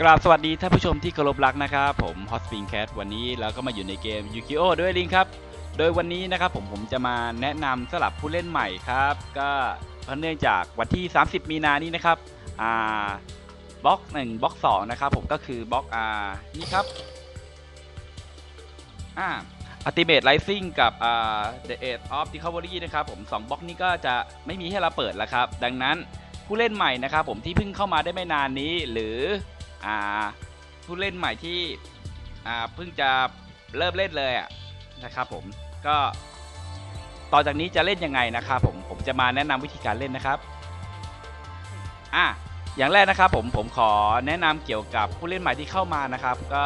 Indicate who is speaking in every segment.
Speaker 1: กราบสวัสดีท่านผู้ชมที่เคารพรักนะครับ ผมฮอสปิงแคทวันนี้เราก็มาอยู่ในเกมยูกิโอด้วยลิงครับ โดยวันนี้นะครับผมผมจะมาแนะนำสำหรับผู้เล่นใหม่ครับ ก็เนื่องจากวันที่ 30 มีนานี้นะครับอ่าบล็อกหนึ่งบล็อกสองนะครับผมก็คือบล็อกอ่านี่ครับอ่า Ultimate Rising กับอ่า The Age of Discovery นะครับผม2บล็อกนี้ก็จะไม่มีให้เราเปิดแล้วครับ ดังนั้นผู้เล่นใหม่นะครับผมที่เพิ่งเข้ามาได้ไม่นานนี้หรือ ผู้เล่นใหม่ที่เพิ่งจะเริ่มเล่นเลยนะครับผมก็ต่อจากนี้จะเล่นยังไงนะครับผมผมจะมาแนะนำวิธีการเล่นนะครับอะอย่างแรกนะครับผมผมขอแนะนำเกี่ยวกับผู้เล่นใหม่ที่เข้ามานะครับ ก็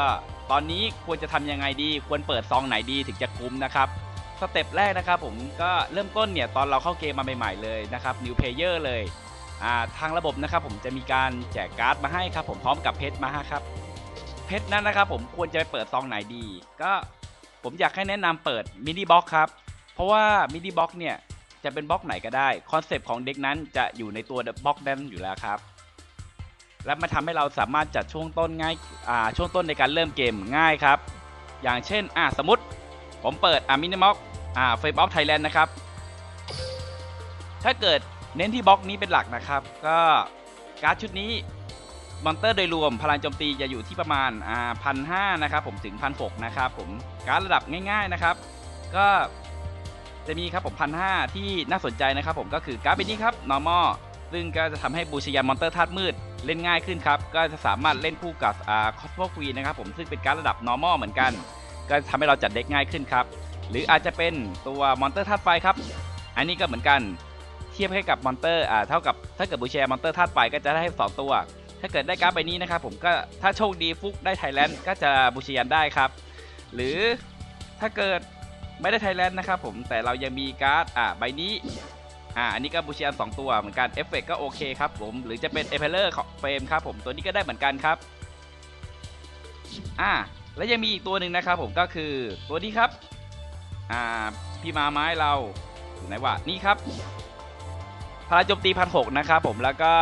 Speaker 1: ตอนนี้ควรจะทำยังไงดี ควรเปิดซองไหนดีถึงจะคุ้มนะครับสเต็ปแรกนะครับผมก็เริ่มต้นเนี่ยตอนเราเข้าเกมมาใหม่ๆเลยนะครับ new player เลย ทางระบบนะครับผมจะมีการแจกการ์ดมาให้ครับผมพร้อมกับเพชรมาให้ครับเพชรนั้นนะครับผมควรจะไปเปิดซองไหนดี ก็ผมอยากให้แนะนำเปิดมินิบ็อกครับเพราะว่ามินิบ็อกเนี่ยจะเป็นบล็อกไหนก็ได้คอนเซปต์ของเด็กนั้นจะอยู่ในตัวบล็อกนั้นอยู่แล้วครับ และมาทำให้เราสามารถจัดช่วงต้นง่ายอ่าช่วงต้นในการเริ่มเกมง่ายครับ อย่างเช่นอ่าสมมติผมเปิดอ่ามินิบ็อกอ่าเฟรมออฟไทยแลนด์นะครับถ้าเกิด เน้นที่บล็อกนี้เป็นหลักนะครับ ก็การ์ดชุดนี้มอนเตอร์โดยรวมพลังโจมตีจะอยู่ที่ประมาณอ่าพันห้านะครับผมถึงพันหกนะครับผมการดระดับง่าย ๆนะครับ ก็จะมีครับผมพันห้าที่น่าสนใจนะครับผมก็คือการ์ดใบนี้ครับ normal ซึ่งก็จะทำให้บูชยันมอนเตอร์ธาตุมืดเล่นง่ายขึ้นครับ ก็จะสามารถเล่นคู่กับอ่าคอสโมควีนะครับผมซึ่งเป็นการดระดับ normal เหมือนกัน ก็ทำให้เราจัดเด็กง่ายขึ้นครับ หรืออาจจะเป็นตัวมอนเตอร์ธาตุไฟครับ อันนี้ก็เหมือนกัน ทียบให้กับมอนเตอร์อ่าเท่ากับถ้าเกิดบูชามอนเตอร์ธาตุไฟก็จะได้สองตัว ถ้าเกิดได้การ์ดใบนี้นะครับผมก็ถ้าโชคดีฟุกได้ไทยแลนด์ก็จะบูชยันได้ครับ หรือถ้าเกิดไม่ได้ไทยแลนด์นะครับผมแต่เรายังมีการ์ดอ่าใบนี้อ่าอันนี้ก็บูชยัน2ตัวเหมือนกันเอฟเฟกก็โอเคครับผมหรือจะเป็นเอเพลเลอร์ของเฟรมครับผมตัวนี้ก็ได้เหมือนกันครับอ่าแล้วยังมีอีกตัวหนึ่งนะครับผมก็คือตัวนี้ครับอ่าพี่มาไม้เราไหนวะนี่ครับ พลังโจมตีพันหกนะครับผมแล้วก็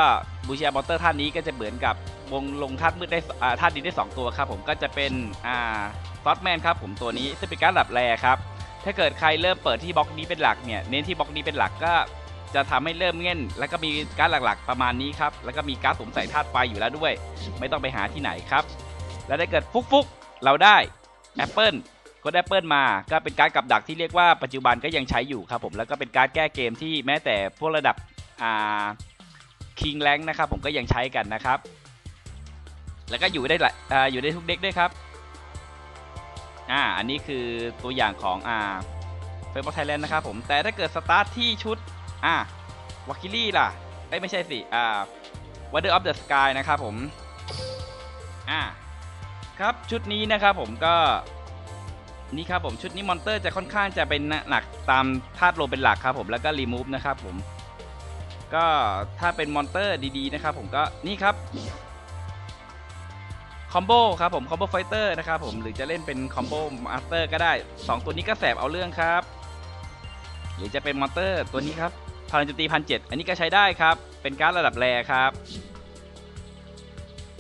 Speaker 1: บูชามอนเตอร์ท่านนี้ก็จะเหมือนกับวงลงธาตุมืดได้อ่าธาตุดินได้สองตัวครับผมก็จะเป็นอ่าซอสแมนครับผมตัวนี้ซึ่งเป็นการดระดับแรครับถ้าเกิดใครเริ่มเปิดที่บล็อกนี้เป็นหลักเนี่ยเน้นที่บล็อกนี้เป็นหลักก็จะทำให้เริ่มเง่นแล้วก็มีการดหลักๆประมาณนี้ครับแล้วก็มีการดสมใส่ธาตุไฟอยู่แล้วด้วย ไม่ต้องไปหาที่ไหนครับ แล้วถ้าเกิดฟุกๆเราได้แอปเปิลก็แอปเปิลมา ก็เป็นการดกับดักที่เรียกว่าปัจจุบันก็ยังใช้อยู่ครับผมแล้วก็เป็นการแก้เกมที่แม้แต่พวกระดับ คิงแรงนะครับ ผมก็ยังใช้กันนะครับ แล้วก็อยู่ได้หลายอ่าอยู่ได้ทุกเด็กด้วยครับอ่าอันนี้คือตัวอย่างของอ่าเฟรมออฟไทยแลนด์นะครับผมแต่ถ้าเกิดสตาร์ทที่ชุดอ่าวาคิลี่ล่ะไม่ใช่สิอ่า Wonder of the Sky นะครับผมอ่าครับชุดนี้นะครับผมก็นี่ครับผมชุดนี้มอนเตอร์จะค่อนข้างจะเป็นหนักตามธาตุโลเป็นหลักครับผมแล้วก็รีมูฟนะครับผม ก็ถ้าเป็นมอนเตอร์ดีๆนะครับผมก็นี่ครับคอมโบครับผมคอมโบไฟเตอร์นะครับผมหรือจะเล่นเป็นคอมโบมาสเตอร์ก็ได้ 2 ตัวนี้ก็แสบเอาเรื่องครับ หรือจะเป็นมอนเตอร์ตัวนี้ครับพลังโจมตีพันเอันนี้ก็ใช้ได้ครับ เป็นการ์ดระดับแรครับ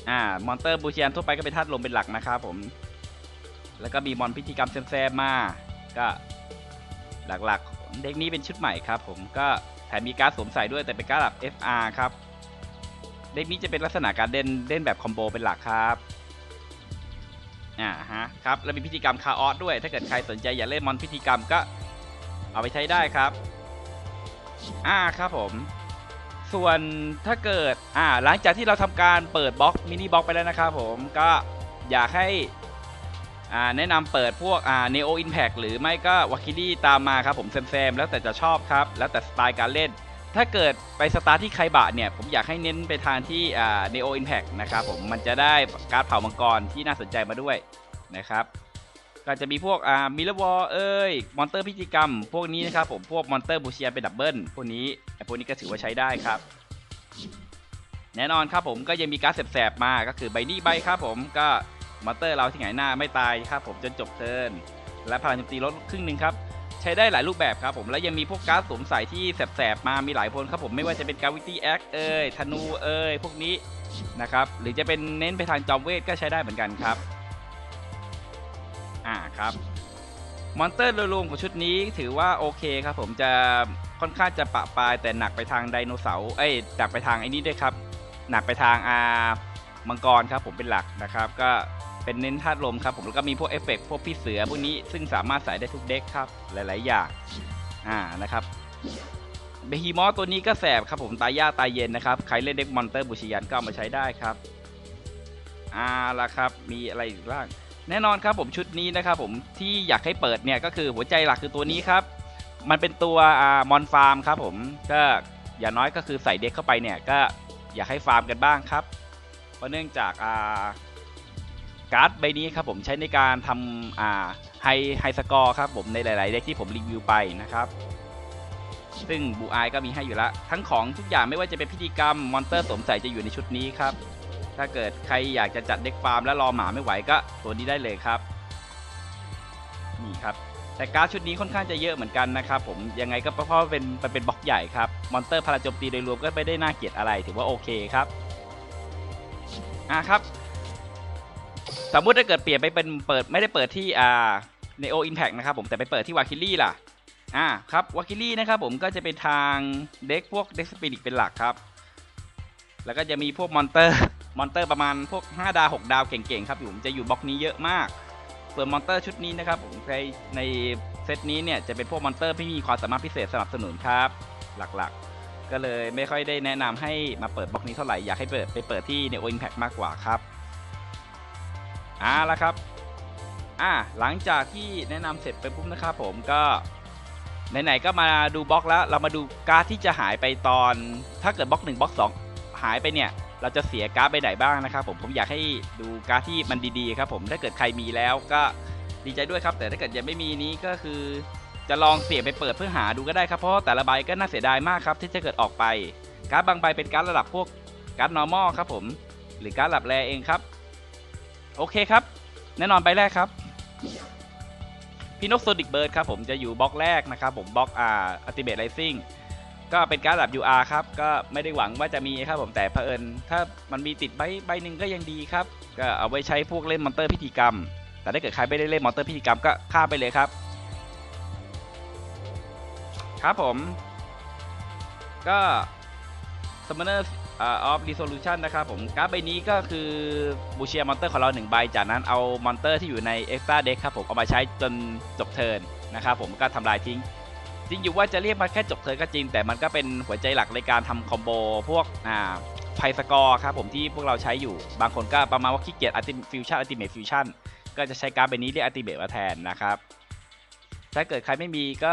Speaker 1: อ่ามอนเตอร์บูชิอันทั่วไปก็เป็นธาตุลมเป็นหลักนะครับผม แล้วก็มีมอนพิธีกรรมแซมๆมา ก็หลักๆ เด็กนี้เป็นชุดใหม่ครับผมก็ แถมมีการ์ดสวมใส่ด้วยแต่เป็นการ์ดระดับ FR ครับ เด็กนี้จะเป็นลักษณะการเล่นเล่นแบบคอมโบเป็นหลักครับอ่าฮะครับแล้วมีพิธีกรรมคาออสด้วย ถ้าเกิดใครสนใจอยากเล่นมอนพิธีกรรมก็เอาไปใช้ได้ครับ อ่าครับผม ส่วนถ้าเกิดอ่าหลังจากที่เราทำการเปิดบล็อกมินิบล็อกไปแล้วนะครับผมก็อยากให้ แนะนำเปิดพวกอ่า Neo Impact หรือไม่ก็วาคิลี่ตามมาครับผมแซมๆแล้วแต่จะชอบครับ แล้วแต่สไตล์การเล่น ถ้าเกิดไปสตาร์ทที่ไคบะเนี่ย ผมอยากให้เน้นไปทางที่อ่า Neo Impact นะครับผมมันจะได้การ์ดเผามังกรที่น่าสนใจมาด้วยนะครับก็จะมีพวกอ่ามิลวอลเอ้ยมอนเตอร์พิธีกรรม พวกนี้นะครับผมพวกมอนเตอร์บูเชียเป็นดับเบิลพวกนี้ไอ้พวกนี้ก็ถือว่าใช้ได้ครับ แน่นอนครับผมก็ยังมีการ์ดแสบๆมาก็คือใบนี้ใบครับผมก็ มอเตอร์เราที่ไหนหน้าไม่ตายครับผมจนจบเทิร์นและพลังโจมตีลดครึ่งหนึ่งครับใช้ได้หลายรูปแบบครับผมแล้วยังมีพวกการ์ดสวมใส่ที่แสบๆมามีหลายคนครับผมไม่ว่าจะเป็นกาวิตี้แอคเอ่ยธนูเอ่ยพวกนี้นะครับหรือจะเป็นเน้นไปทางจอมเวทก็ใช้ได้เหมือนกันครับอ่าครับมอนเตอร์โดยรวมของชุดนี้ถือว่าโอเคครับผมจะค่อนข้างจะปะปลายแต่หนักไปทางไดโนเสาร์เอ้ยหนักไปทางไอ้นี้ด้วยครับ หนักไปทางอามังกรครับผมเป็นหลักนะครับ ก็ เป็นเน้นธาตุลมครับผมแล้วก็มีพวกเอฟเฟกต์พวกพี่เสือพวกนี้ซึ่งสามารถใส่ได้ทุกเด็กครับหลาย ๆ อย่างอ่านะครับเบฮีมอตัวนี้ก็แสบครับผมตายยากตายเย็นนะครับใครเล่นเด็กมอนเตอร์บุชิยันก็ามาใช้ได้ครับอ่าละครับมีอะไรอีกบ้างแน่นอนครับผมชุดนี้นะครับผมที่อยากให้เปิดเนี่ยก็คือหัวใจหลักคือตัวนี้ครับ มันเป็นตัวอ่ามอนฟาร์มครับผมก็อย่างน้อยก็คือใส่เด็กเข้าไปเนี่ยก็อยากให้ฟาร์มกันบ้างครับ เพราะเนื่องจากอ่า การ์ดใบนี้ครับผมใช้ในการทำอ่าไฮไฮสกอร์ครับผมในหลาย ๆ เด็กที่ผมรีวิวไปนะครับซึ่งบูอายก็มีให้อยู่แล้วทั้งของทุกอย่างไม่ว่าจะเป็นพิธีกรรมมอนเตอร์สวมใส่จะอยู่ในชุดนี้ครับ ถ้าเกิดใครอยากจะจัดเด็กฟาร์มแล้วรอหมาไม่ไหวก็ตัวนี้ได้เลยครับ นี่ครับ แต่การ์ดชุดนี้ค่อนข้างจะเยอะเหมือนกันนะครับผมยังไงก็เพราะว่าเป็นมันเป็นบล็อกใหญ่ครับมอนเตอร์พลังโจมตีโดยรวมก็ไม่ได้น่าเกลียดอะไรถือว่าโอเคครับอะครับ สมมุติถ้าเกิดเปลี่ยนไปเป็นเปิดไม่ได้เปิดที่อ่าในโออินแพกนะครับผมแต่ไปเปิดที่วาคิลี่ล่ะอ่าครับวาคิลี่นะครับผมก็จะเป็นทางเด็กพวกเด็กสปิริตเป็นหลักครับ แล้วก็จะมีพวกมอนเตอร์มอนเตอร์ประมาณพวก 5 ดาว 6 ดาวเก่งๆครับอยู่จะอยู่บล็อกนี้เยอะมากส่วนมอนเตอร์ชุดนี้นะครับผมในในเซตนี้เนี่ยจะเป็นพวกมอนเตอร์ที่มีความสามารถพิเศษสนับสนุนครับ หลักๆ ก็เลยไม่ค่อยได้แนะนำให้มาเปิดบล็อกนี้เท่าไหร่อยากให้เปิดไปเปิดที่ในโอ i ิ p แพ t มากกว่าครับ อ่าแล้วครับอ่าหลังจากที่แนะนำเสร็จไปปุ๊บนะครับผมก็ไหนๆก็มาดูบล็อกแล้ว เรามาดูการ์ดที่จะหายไปตอน ถ้าเกิดบล็อก1บล็อก2 หายไปเนี่ย เราจะเสียการ์ดไปไหนบ้างนะครับผมผมอยากให้ดูการ์ดที่มันดีๆครับผมถ้าเกิดใครมีแล้วก็ดีใจด้วยครับ แต่ถ้าเกิดยังไม่มีนี้ก็คือ จะลองเสียไปเปิดเพื่อหาดูก็ได้ครับเพราะแต่ละใบก็น่าเสียดายมากครับที่จะเกิดออกไปการ์ดบางใบเป็นการ์ดระดับพวกการ์ด normal ครับผมหรือการ์ดระดับแรเองครับ โอเคครับ แน่นอนใบแรกครับพี่นกโซดิกเบิร์ดครับผมจะอยู่บล็อกแรกนะครับผมบล็อกอ่าอัติเมทไรซิ่งก็เป็นการ์ดระดับ UR ครับ ก็ไม่ได้หวังว่าจะมีครับผมแต่เผอิญถ้ามันมีติดใบใบหนึ่งก็ยังดีครับ ก็เอาไว้ใช้พวกเล่นมอนเตอร์พิธีกรรม แต่ถ้าเกิดใครไม่ได้เล่นมอนเตอร์พิธีกรรมก็ข้ามไปเลยครับ ครับผม ก็ Summoner อ่า of Resolution นะครับผมการ์ดใบนี้ก็คือบูเชียมอนเตอร์ของเรา1ใบจากนั้นเอามอนเตอร์ที่อยู่ใน Extra Deck ครับผมเอามาใช้จนจบเทิร์นนะครับผมก็ทำลายทิ้ง จริงอยู่ว่าจะเรียกมาแค่จบเทิร์นก็จริง แต่มันก็เป็นหัวใจหลักในการทำคอมโบพวกอ่าไพสกอร์ครับผมที่พวกเราใช้อยู่บางคนก็ประมาณว่าขี้เกียจอัติฟิวชั่นอัติเมทฟิวชั่นก็จะใช้การ์ดใบนี้เรียกอัติเมทมาแทนนะครับถ้าเกิดใครไม่มีก็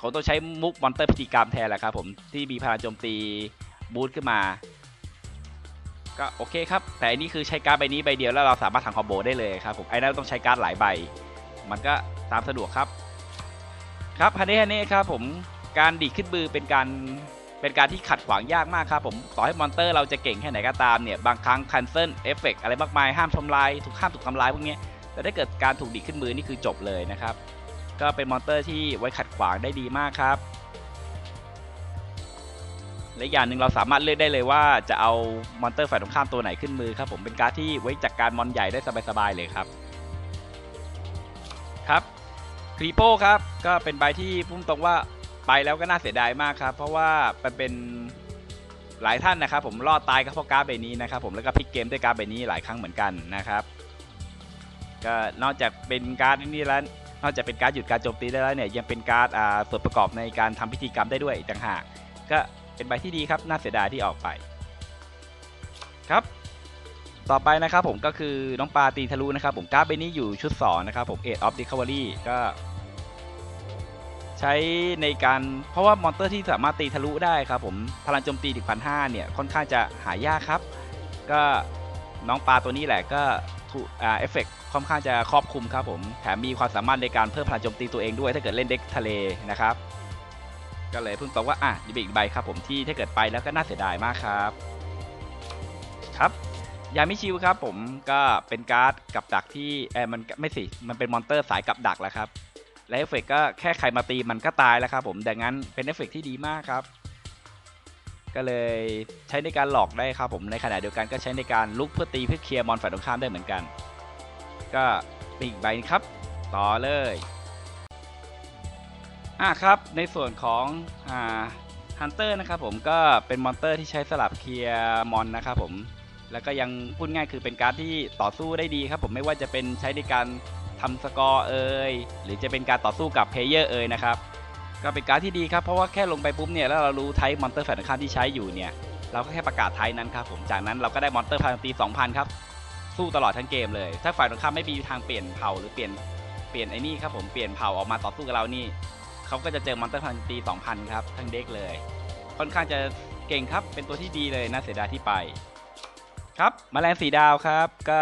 Speaker 1: คงต้องใช้มุกมอนเตอร์พิธีกรรมแทนแหละครับผมที่มีพลังโจมตี บูทขึ้นมา ก็โอเคครับ แต่อันนี้คือใช้การ์ดใบนี้ใบเดียวแล้วเราสามารถทำคอมโบได้เลยครับผมไอ้นั่นต้องใช้การ์ดหลายใบ มันก็ตามสะดวกครับ ครับฮันนี่ฮันนี่ครับผมการดีดขึ้นมือเป็นการเป็นการที่ขัดขวางยากมากครับผมต่อให้มอนเตอร์เราจะเก่งแค่ไหนก็ตามเนี่ยบางครั้งคันเซิลเอฟเฟกอะไรมากมายห้ามทำลายถูกห้ามถูกทำลายพวกนี้แต่ถ้าเกิดการถูกดีดขึ้นมือนี่คือจบเลยนะครับก็เป็นมอนเตอร์ที่ไว้ขัดขวางได้ดีมากครับ และอย่างหนึ่งเราสามารถเลือกได้เลยว่าจะเอามอนเตอร์ฝ่ายตรงข้ามตัวไหนขึ้นมือครับผมเป็นการ์ดที่ไว้จัดกการมอนใหญ่ได้สบายๆเลยครับครับครีโปครับก็เป็นใบที่พุ่มตรงว่าไปแล้วก็น่าเสียดายมากครับ เพราะว่ามันเป็นหลายท่านนะครับ ผมรอดตายก็เพราะการ์ดใบนี้นะครับ ผมแล้วก็พลิกเกมด้วยการ์ดใบนี้หลายครั้งเหมือนกันนะครับก็นอกจากเป็นการ์ดนี้แล้วนอกจากเป็นการ์ดหยุดการโจมตีได้แล้วเนี่ยยังเป็นการ์ดอ่าส่วนประกอบในการทำพิธีกรรมได้ด้วยต่างหากก็ เป็นใบที่ดีครับ น่าเสียดายที่ออกไป ครับ ต่อไปนะครับผมก็คือน้องปลาตีทะลุนะครับ ผมการ์ดใบนี้อยู่ชุด2นะครับผม Age of Recovery ก็ ใช้ในการเพราะว่ามอนเตอร์ที่สามารถตีทะลุได้ครับผมพลังโจมตีถึงพันห้าเนี่ยค่อนข้างจะหายากครับ ก็น้องปลาตัวนี้แหละก็ถูกอ่าเอฟเฟกค่อนข้างจะครอบคลุมครับผมแถมมีความสามารถในการเพิ่มพลังโจมตีตัวเองด้วย ถ้าเกิดเล่นเด็กทะเลนะครับ ก็เลยเพิ่งบอกว่าอะดีอีกใบครับผมที่ถ้าเกิดไปแล้วก็น่าเสียดายมากครับ ครับยามิชิวครับผมก็เป็นการ์ดกับดักที่เออมันไม่สิมันเป็นมอนเตอร์สายกับดักแล้วครับและเอฟเฟกก็แค่ใครมาตีมันก็ตายแล้วครับผมดังนั้นเป็นเอฟเฟกที่ดีมากครับ ก็เลยใช้ในการหลอกได้ครับผมในขณะเดียวกันก็ใช้ในการลุกเพื่อตีเพื่อเคลียร์มอนฝ่ายตรงข้ามได้เหมือนกัน ก็อีกใบครับ ต่อเลย อะครับ ในส่วนของอ่าฮันเตอร์นะครับผมก็เป็นมอนเตอร์ที่ใช้สลับเคลียร์มอนนะครับผมแล้วก็ยังพูดง่ายคือเป็นการดที่ต่อสู้ได้ดีครับผมไม่ว่าจะเป็นใช้ในการทำสกอร์เอ่ยหรือจะเป็นการต่อสู้กับเพลเยอร์เอ่ยนะครับก็เป็นการดที่ดีครับเพราะว่าแค่ลงไปปุ๊บเนี่ยแล้วเรารู้ไทป์มอนเตอร์ฝ่ายตรงข้ามที่ใช้อยู่เนี่ยเราก็แค่ประกาศไทป์นั้นครับผมจากนั้นเราก็ได้มอนเตอร์พลังตี2,000ครับสู้ตลอดทั้งเกมเลย ถ้าฝ่ายตรงข้ามไม่มีทางเปลี่ยนเผ่าหรือเปลี่ยนเปลี่ยนไอ้นี่ครับผมเปลี่ยนเผ่าออกมาต่อสู้กับเรานี่ เขาก็จะเจอมอนเตอร์พลังตี2,000 ครับ ทั้งเด็กเลย ค่อนข้างจะเก่งครับ เป็นตัวที่ดีเลยน่าเสียดายที่ไป ครับมแมลงสีดาวครับ ก็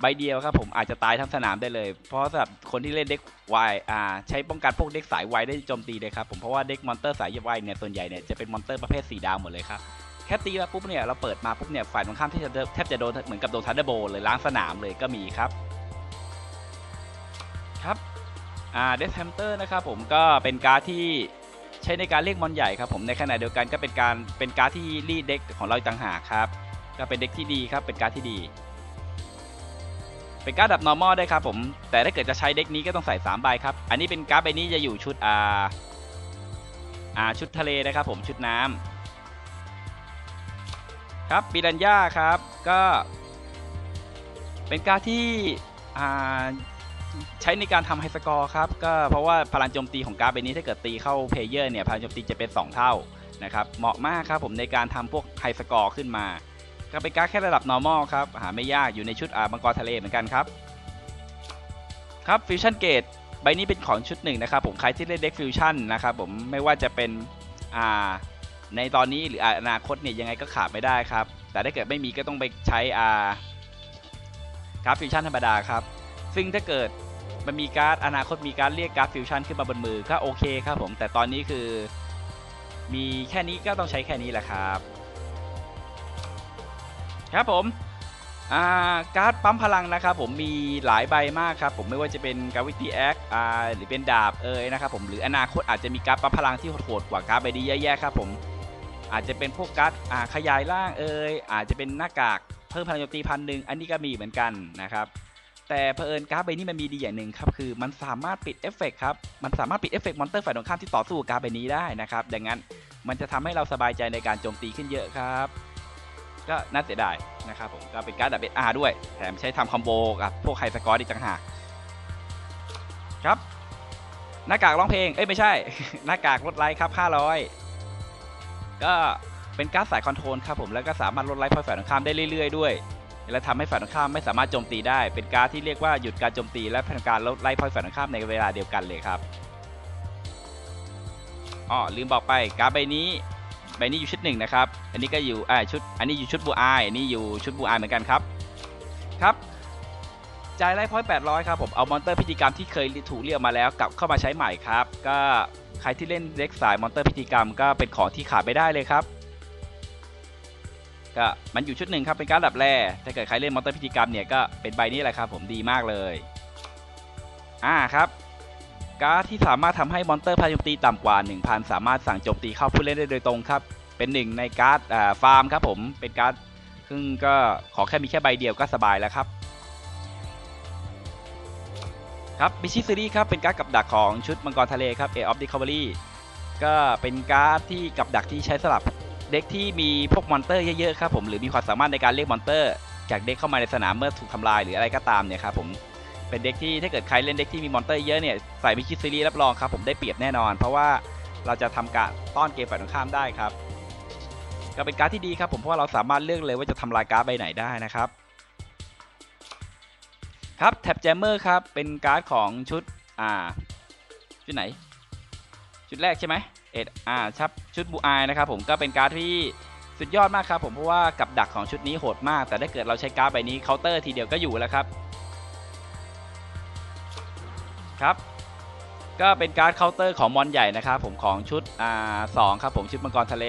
Speaker 1: ใบเดียวครับผมอาจจะตายทั้งสนามได้เลย เพราะสำหรับคนที่เล่นเด็กวายอ่าใช้ป้องกันพวกเด็กสายวายได้โจมตีเลยครับผมเพราะว่าเด็กมอนเตอร์สายวายเนี่ยส่วนใหญ่เนี่ยจะเป็นมอนเตอร์ประเภทสีดาวหมดเลยครับแค่ตีมาปุ๊บเนี่ยเราเปิดมาปุ๊บเนี่ยฝ่ายตรงข้ามที่จะแทบจะโดนเหมือนกับโดนทันเดอร์โบเลยล้างสนามเลยก็มีครับ อ่าเดสแฮมเตอร์นะครับผมก็เป็นการ์ดที่ใช้ในการเรียกมอนใหญ่ครับผมในขณะเดียวกันก็เป็นการเป็นการ์ดที่รีดเด็กของเราต่างหากครับก็เป็นเด็กที่ดีครับเป็นการ์ดที่ดี เป็นการ์ดดับ normal ได้ครับผมแต่ถ้าเกิดจะใช้เด็กนี้ก็ต้องใส่3ใบครับอันนี้เป็นการ์ดใบนี้จะอยู่ชุดอ่าอ่าชุดทะเลนะครับผมชุดน้ำครับปิรันย่าครับก็เป็นการ์ดที่อ่า ใช้ในการทำไฮสกอร์ครับก็เพราะว่าพลังโจมตีของการ์ดใบนี้ถ้าเกิดตีเข้าเพลเยอร์เนี่ยพลังโจมตีจะเป็น 2 เท่านะครับเหมาะมากครับผมในการทำพวกไฮสกอร์ขึ้นมาก็เป็นการ์ดแค่ระดับ normal ครับหาไม่ยากอยู่ในชุดอามังกรทะเลเหมือนกันครับครับฟิวชั่นเกตใบนี้เป็นของชุดหนึ่งนะครับผมใครที่เล่นเด็กฟิวชั่นนะครับผมไม่ว่าจะเป็นอ่าในตอนนี้หรืออนาคตเนี่ยยังไงก็ขาดไม่ได้ครับ แต่ถ้าเกิดไม่มีก็ต้องไปใช้อ่ากร์ดฟิวชั่นธรรมดาครับ ซึ่งถ้าเกิดมันมีการ์ดอนาคตมีการเรียกการ์ดฟิวชั่นขึ้นมาบนมือก็โอเคครับผม แต่ตอนนี้คือ มีแค่นี้ก็ต้องใช้แค่นี้แหละครับ ครับผมาการ์ดปั๊มพลังนะครับผมมีหลายใบมากครับผมไม่ว่าจะเป็นกาวิตี้แอคหรือเป็นดาบเอ่ยนะครับผมหรืออนาคตอาจจะมีการ์ดปั๊มพลังที่โหดกว่าการ์ดใบนี้แย่ๆครับผมอาจจะเป็นพวกการ์ดขยายร่างเอ่ยอาจจะเป็นหน้ากากเพิ่มพลังโจมตีพันหนึ่งอันนี้ก็มีเหมือนกันนะครับ แต่เผอิญการ์ดใบนี้มันมีดีอย่างหนึ่งครับคือมันสามารถปิดเอฟเฟกครับมันสามารถปิดเอฟเฟกมอนเตอร์ฝ่ายตรงข้ามที่ต่อสู้กับการ์ดใบนี้ได้นะครับดังนั้นมันจะทำให้เราสบายใจในการโจมตีขึ้นเยอะครับ ก็น่าเสียดายนะครับผมก็เป็นการ์ดดับเบิลอาร์ด้วย แถมใช้ทำคอมโบกับพวกไฮสกอร์อีกต่างหากครับ หน้ากากร้องเพลงเอ้ยไม่ใช่ หน้ากากลดไลค์ครับ 500 ก็เป็นการ์ดสายคอนโทรลครับผมแล้วก็สามารถลดไลค์พอยฝ่ายตรงข้ามได้เรื่อย ๆ ด้วย และทำให้ฝ่ายตรงข้ามไม่สามารถโจมตีได้ เป็นการที่เรียกว่าหยุดการโจมตี และทำการลดไล่พอยฝ่ายตรงข้ามในเวลาเดียวกันเลยครับอ๋อลืมบอกไปการใบนี้ใบนี้อยู่ชุดหนึ่งนะครับ อันนี้ก็อยู่อ่าชุด อันนี้อยู่ชุดบูอายอันนี้อยู่ชุดบูอายเหมือนกันครับ ครับจ่ายไล่พอยต์800ครับผม เอามอนเตอร์พิธีกรรมที่เคยถูกเรียกมาแล้วกลับเข้ามาใช้ใหม่ครับ ก็ใครที่เล่นเด็กสายมอนเตอร์พิธีกรรมก็เป็นของที่ขาดไม่ได้เลยครับ ก็มันอยู่ชุดหนึ่งครับเป็นการ์ดดับแร่ถ้าเกิดใครเล่นมอนเตอร์พิธีกรรมเนี่ยก็เป็นใบนี้แหละครับผมดีมากเลยอ่าครับการ์ดที่สามารถทำให้มอนเตอร์พลังโจมตีต่ำกว่า 1000 สามารถสั่งโจมตีเข้าผู้เล่นได้โดยตรงครับ เป็นหนึ่งในการ์ดฟาร์มครับผมเป็นการ์ดซึ่งก็ขอแค่มีแค่ใบเดียวก็สบายแล้วครับครับบิชิซีรีครับเป็นการ์ดกับดักของชุดมังกรทะเลครับ A of Discovery ก็เป็นการ์ดที่กับดักที่ใช้สลับ เด็กที่มีพวกมอนเตอร์เยอะๆครับผมหรือมีความสามารถในการเรียกมอนเตอร์ จากเด็กเข้ามาในสนามเมื่อถูกทำลายหรืออะไรก็ตามเนี่ยครับผมเป็นเด็กที่ถ้าเกิดใครเล่นเด็กที่มีมอนเตอร์เยอะเนี่ยใส่มิคิซีรีรับรองครับผมได้เปรียบแน่นอน เพราะว่าเราจะทำการต้อนเกมฝ่ายตรงข้ามได้ครับ ก็เป็นการ์ดที่ดีครับผมเพราะว่าเราสามารถเลือกเลยว่าจะทำลายการ์ดใบไหนได้นะครับครับแท็บแจมเมอร์ครับเป็นการ์ดของชุดอ่าชุดไหน ชุดแรกใช่ไหม เอ็ดอ่าชับชุดบูอายนะครับผมก็เป็นการ์ดที่สุดยอดมากครับผมเพราะว่ากับดักของชุดนี้โหดมาก แต่ถ้าเกิดเราใช้การ์ดใบนี้เคาน์เตอร์ทีเดียวก็อยู่แล้วครับครับก็เป็นการ์ดเคาน์เตอร์ของมอนใหญ่นะครับผมของชุดอ่าสองครับผมชุดมังกรทะเล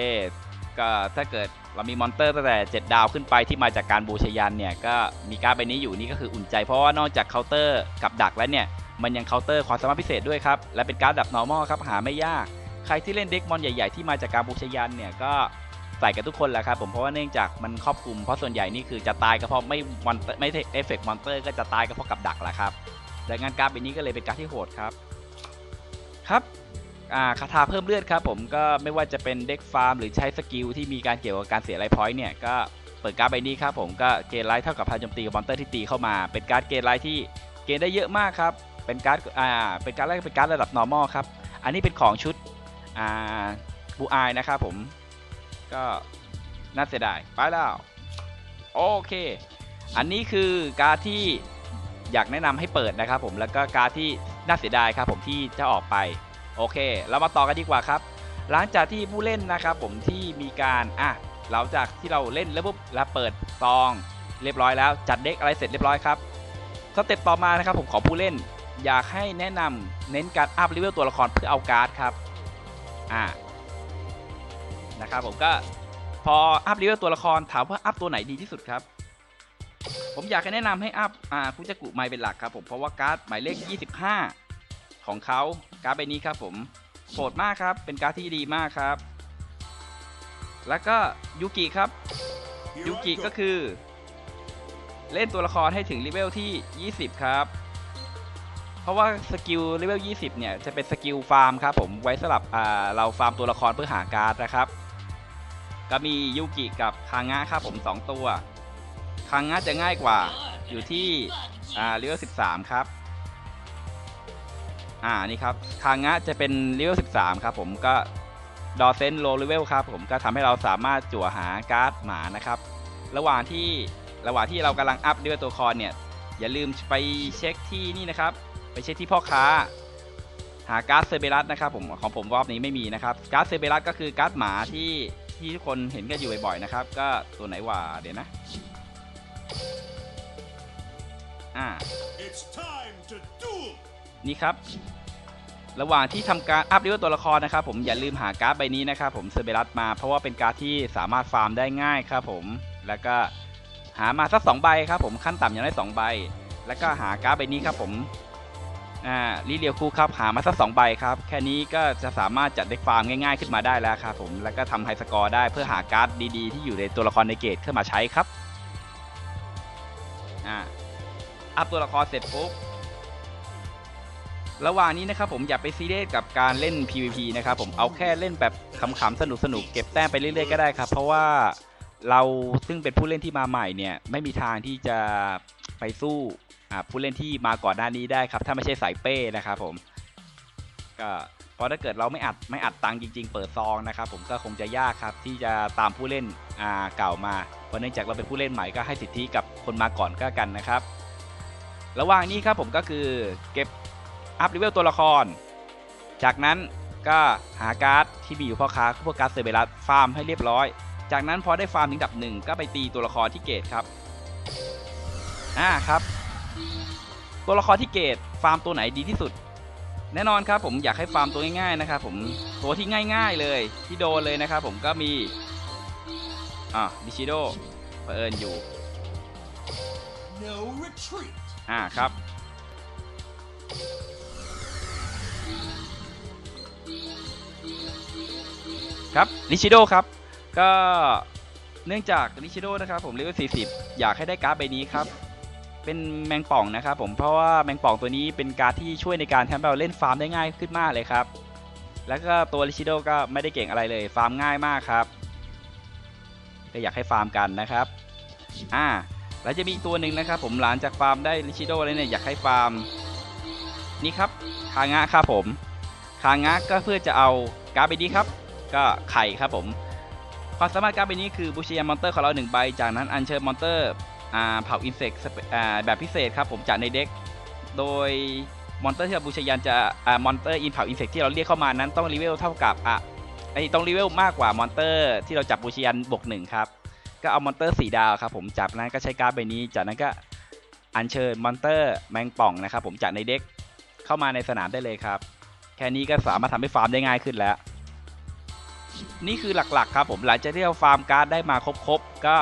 Speaker 1: ก็ถ้าเกิดเรามีมอนเตอร์ตั้งแต่ 7 ดาวขึ้นไปที่มาจากการบูชายันเนี่ยก็มีการ์ดใบนี้อยู่นี่ก็คืออุ่นใจเพราะว่านอกจากเคาน์เตอร์กับดักแล้วเนี่ยมันยังเคาน์เตอร์ความสามารถพิเศษด้วยครับและเป็นการ์ดแบบ normal ครับหาไม่ยาก ใครที่เล่นเด็กมอนใหญ่ ๆ ที่มาจากการบูชยันเนี่ยก็ใส่กันทุกคนแหละครับผมเพราะว่าเนื่องจากมันครอบคลุมเพราะส่วนใหญ่นี่คือจะตายก็เพราะไม่มอนไม่เอฟเฟกต์มอนเตอร์ก็จะตายก็เพราะกับดักแหละครับดังนั้นการ์ดใบนี้ก็เลยเป็นการ์ดที่โหดครับครับคาถาเพิ่มเลือดครับผมก็ไม่ว่าจะเป็นเด็กฟาร์มหรือใช้สกิลที่มีการเกี่ยวกับการเสียไลฟ์พอยต์เนี่ยก็เปิดการ์ดใบนี้ครับผมก็เกณฑ์ไลท์เท่ากับพลังโจมตีกับมอนเตอร์ที่ตีเข้ามา เป็นการ์ดเกณฑ์ไลท์ที่เกณฑ์ได้เยอะมากครับเป็นการ์ดอ่าเป็นการ์ดแรกเป็นการ์ดระดับ normal ครับอันนี้เป็นของชุด อ่าบูอายนะครับผม ก็น่าเสียดาย ไปแล้ว โอเค อันนี้คือการที่อยากแนะนำให้เปิดนะครับผม แล้วก็การที่น่าเสียดายครับผมที่จะออกไป โอเค เรามาต่อกันดีกว่าครับ หลังจากที่ผู้เล่นนะครับผมที่มีการอะหลังจากที่เราเล่นแล้วปุ๊บแล้วเปิดซอง เรียบร้อยแล้ว จัดเด็กอะไรเสร็จเรียบร้อยครับสเต็ปต่อมานะครับผมขอผู้เล่น อยากให้แนะนำเน้นการอัพเลเวลตัวละครเพื่อเอาการ์ดครับ อ่านะครับผมก็พออัพเลเวลตัวละครถามว่าอัพตัวไหนดีที่สุดครับ ผมอยากให้แนะนำให้อัพอ่าคุจักุไมเป็นหลักครับผมเพราะว่าการ์ดหมายเลข 25 ของเขาการ์ดใบนี้ครับผมโหดมากครับ เป็นการ์ดที่ดีมากครับ แล้วก็ยูกิครับยูกิก็คือ เล่นตัวละครให้ถึงเลเวลที่ 20 ครับ เพราะว่าสกิลเลเวล 20 เนี่ย จะเป็นสกิลฟาร์มครับผมไว้สำหรับเราฟาร์มตัวละครเพื่อหาการ์ดนะครับ ก็มียูกิกับคางะครับผม 2 ตัว คางะจะง่ายกว่าอยู่ที่เลเวล 13 ครับ อ่านี่ครับคางะจะเป็นเลเวล 13 ครับผมก็ดอเซนโลเลเวลครับผมก็ทำให้เราสามารถจั่วหาการ์ดหมานะครับ ระหว่างที่ระหว่างที่เรากำลังอัพเลเวลตัวละครเนี่ย อย่าลืมไปเช็คที่นี่นะครับ ไปเช็คที่พ่อค้า หาการ์ดเซเบรัสนะครับผมของผมรอบนี้ไม่มีนะครับการ์ดเซเบรัสก็คือการ์ดหมาที่ที่ทุกคนเห็นกันอยู่บ่อยๆนะครับ ก็ตัวไหนว่าเดี๋ยวนะอ่า
Speaker 2: It's time to duel!
Speaker 1: นี่ครับ ระหว่างที่ทำการอัพเลเวลตัวละครนะครับ ผมอย่าลืมหาการ์ดใบนี้นะครับ ผมเซเบรัสมาเพราะว่าเป็นการ์ดที่สามารถฟาร์มได้ง่ายครับ ผมแล้วก็หามาสักสองใบครับ ผมขั้นต่ำอย่างได้สองใบ แล้วก็หาการ์ดใบนี้ครับ ผม อ่าลีเลียคูครับหามาสักสองใบครับ แค่นี้ก็จะสามารถจัดเด็กฟาร์มง่ายๆขึ้นมาได้แล้วครับผมแล้วก็ทำไฮสกอร์ได้เพื่อหาการ์ดดีๆ ที่อยู่ในตัวละครในเกตขึ้นมาใช้ครับอ่าอัพตัวละครเสร็จปุ๊บระหว่างนี้นะครับผมอย่าไปซีเรียสกับการเล่น PVP นะครับผมเอาแค่เล่นแบบขำๆสนุกๆเก็บแต้มไปเรื่อยๆก็ได้ครับ เพราะว่าเราซึ่งเป็นผู้เล่นที่มาใหม่เนี่ยไม่มีทางที่จะไปสู้ ผู้เล่นที่มาก่อนหน้านี้ได้ครับ ถ้าไม่ใช่สายเป้นะครับผมก็เพราะถ้าเกิดเราไม่อัดไม่อัดตังจริง ๆ เปิดซองนะครับ ผมก็คงจะยากครับที่จะตามผู้เล่นอ่าเก่ามาเพราะเนื่องจากเราเป็นผู้เล่นใหม่ก็ให้สิทธิกับคนมาก่อนก็กันนะครับ ระหว่างนี้ครับผมก็คือเก็บอัพเลเวลตัวละคร จากนั้นก็หาการ์ดที่มีอยู่พ่อค้าพวกการ์ดเซอร์เบรัสฟาร์มให้เรียบร้อย จากนั้นพอได้ฟาร์มถึงดับหนึ่งก็ไปตีตัวละครที่เกตครับอ่าครับ ตัวละครที่เกตฟาร์มตัวไหนดีที่สุด แน่นอนครับผมอยากให้ฟาร์มตัวง่ายๆนะครับผมตัวที่ง่าย ๆเลยที่โดนเลยนะครับผมก็มีอ่าดิชิโดเปิดอยู่
Speaker 2: No retreat!
Speaker 1: อ่าครับ ครับลิชิโดครับ ก็เนื่องจากลิชิโดนะครับผมเลเวล40 อยากให้ได้การ์ดใบนี้ครับ เป็นแมงป่องนะครับผมเพราะว่าแมงป่องตัวนี้เป็นการที่ช่วยในการทำให้เราเล่นฟาร์มได้ง่ายขึ้นมากเลยครับ แล้วก็ตัวลิชิโดก็ไม่ได้เก่งอะไรเลยฟาร์มง่ายมากครับก็อยากให้ฟาร์มกันนะครับอ่าแล้วจะมีตัวหนึ่งนะครับ ผมหลังจากฟาร์มได้ลิชิโดแล้วเนี่ยอยากให้ฟาร์มนี่ครับคางะครับผมคางะก็เพื่อจะเอาการ์ดใบนี้ครับ ก็ไข่ครับผมความสามารถการ์ดใบนี้คือบูชเชียมอนเตอร์ของเราหนึ่งใบจากนั้นอัญเชิญมอนเตอร์ เผาอินเสกแบบพิเศษครับผมจากในเด็ก โดยมอนเตอร์ที่เราบูชยันจะมอนเตอร์อินเผาอินเสกที่เราเรียกเข้ามานั้นต้องรีเวลเท่ากับอะไอต้องรีเวลมากกว่ามอนเตอร์ที่เราจับบูชยันบวกหนึ่งครับ ก็เอามอนเตอร์สีดาวครับผมจากนั้นก็ใช้การ์ดใบนี้ จากนั้นก็อัญเชิญมอนเตอร์แมงป่องนะครับผมจากในเด็กเข้ามาในสนามได้เลยครับ แค่นี้ก็สามารถทำให้ฟาร์มได้ง่ายขึ้นแล้ว นี่คือหลักๆครับผมหลังจากที่เราฟาร์มการ์ดได้มาครบๆก็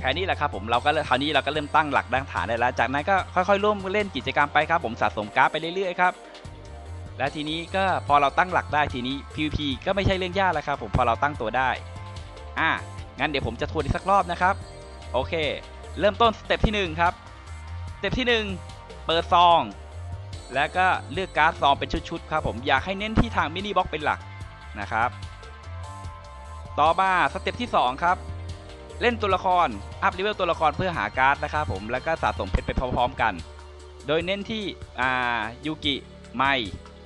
Speaker 1: แค่นี้แหละครับผมเราก็เริ่มคราวนี้เราก็เริ่มตั้งหลักตั้งฐานได้แล้ว จากนั้นก็ค่อยๆร่วมเล่นกิจกรรมไปครับ ผมสะสมการ์ดไปเรื่อยๆครับและทีนี้ก็พอเราตั้งหลักได้ทีนี้ PVP ก็ไม่ใช่เรื่องยากแล้วครับผมพอเราตั้งตัวได้อะงั้นเดี๋ยวผมจะทวนอีกสักรอบนะครับโอเค เริ่มต้นสเต็ปที่หนึ่งครับสเต็ปที่หนึ่งเปิดซอง แล้วก็เลือกการ์ดซองเป็นชุดๆครับผมอยากให้เน้นที่ทางมินิบ็อกเป็นหลักนะครับ ต่อมาสเต็ปที่สองครับ เล่นตัวละคร อัพเลเวลตัวละครเพื่อหาการ์ดนะครับผมแล้วก็สะสมเพชรไปพร้อมๆกัน โดยเน้นที่อ่ายูกิไม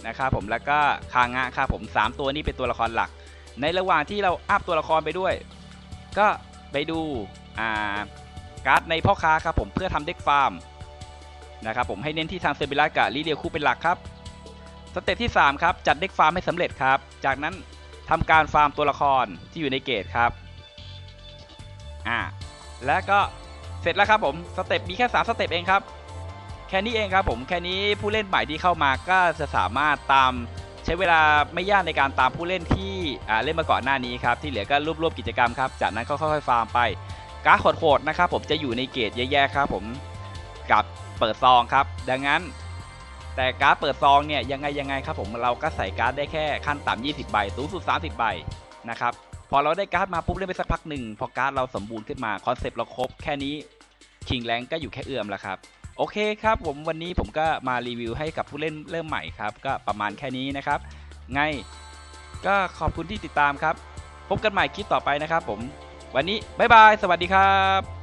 Speaker 1: นะครับผมแล้วก็คางะครับผม 3 ตัวนี้เป็นตัวละครหลัก ในระหว่างที่เราอัพตัวละครไปด้วย ก็ไปดูอ่าการ์ดในพ่อค้าครับผมเพื่อทำเด็กฟาร์มนะครับผมให้เน้นที่ทางเซอร์บิลากับลีเดียคู่เป็นหลักครับสเต็ปที่ 3 ครับ จัดเด็กฟาร์มให้สำเร็จครับ จากนั้นทำการฟาร์มตัวละครที่อยู่ในเกตครับ อ่าแล้วก็เสร็จแล้วครับผมสเต็ปมีแค่3สเต็ปเองครับ แค่นี้เองครับผมแค่นี้ผู้เล่นใหม่ที่เข้ามาก็จะสามารถตามใช้เวลาไม่ยากในการตามผู้เล่นที่อ่าเล่นมาก่อนหน้านี้ครับที่เหลือก็รวบรวมกิจกรรมครับจากนั้นก็ค่อยๆฟาร์มไปการ์ดโหดๆนะครับผมจะอยู่ในเกตแย่ๆครับผมกับเปิดซองครับ ดังนั้นแต่การ์ดเปิดซองเนี่ยยังไงยังไงครับผมเราก็ใส่การ์ดได้แค่ขั้นต่ำ20 ใบสูงสุด 30 ใบนะครับ พอเราได้การ์ดมาปุ๊บเล่นไปสักพักหนึ่งพอการ์ดเราสมบูรณ์ขึ้นมาคอนเซปต์เราครบแค่นี้คิงแรงก็อยู่แค่เอื้อมแล้วครับโอเคครับผมวันนี้ผมก็มารีวิวให้กับผู้เล่นเริ่มใหม่ครับ ก็ประมาณแค่นี้นะครับไงก็ขอบคุณที่ติดตามครับ พบกันใหม่คลิปต่อไปนะครับผม วันนี้ บ๊ายบาย สวัสดีครับ